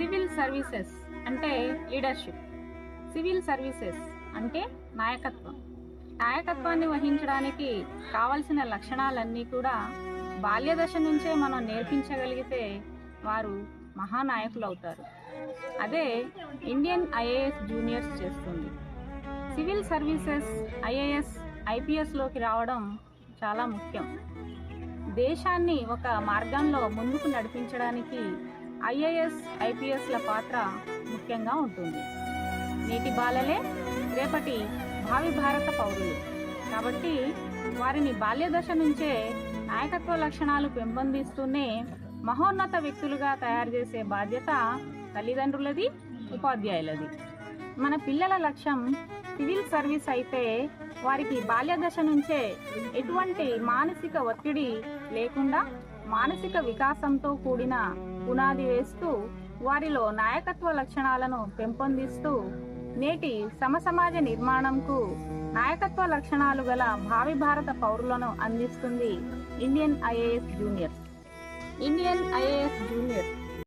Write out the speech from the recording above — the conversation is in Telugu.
సివిల్ సర్వీసెస్ అంటే లీడర్షిప్. సివిల్ సర్వీసెస్ అంటే నాయకత్వం. నాయకత్వాన్ని వహించడానికి కావలసిన లక్షణాలన్నీ కూడా బాల్యదశ నుంచే మనం నేర్పించగలిగితే వారు మహానాయకులు అవుతారు అదే ఇండియన్ ఐఏఎస్ జూనియర్స్ చేస్తుంది. సివిల్ సర్వీసెస్ ఐఏఎస్ ఐపీఎస్లోకి రావడం చాలా ముఖ్యం. దేశాన్ని ఒక మార్గంలో ముందుకు నడిపించడానికి ఐఏఎస్ ఐపీఎస్ల పాత్ర ముఖ్యంగా ఉంటుంది. నేటి బాలలే రేపటి భావి భారత పౌరులు. కాబట్టి వారిని బాల్యదశ నుంచే నాయకత్వ లక్షణాలు పెంపొందిస్తూనే మహోన్నత వ్యక్తులుగా తయారు చేసే బాధ్యత తల్లిదండ్రులది ఉపాధ్యాయులది. మన పిల్లల లక్ష్యం సివిల్ సర్వీస్ అయితే వారికి బాల్యదశ నుంచే ఎటువంటి మానసిక ఒత్తిడి లేకుండా మానసిక వికాసంతో కూడిన పునాది వేస్తూ వారిలో నాయకత్వ లక్షణాలను పెంపొందిస్తూ నేటి సమసమాజ నిర్మాణంకు నాయకత్వ లక్షణాలు గల భావి భారత పౌరులను అందిస్తుంది Indian IAS junior. Indian IAS junior.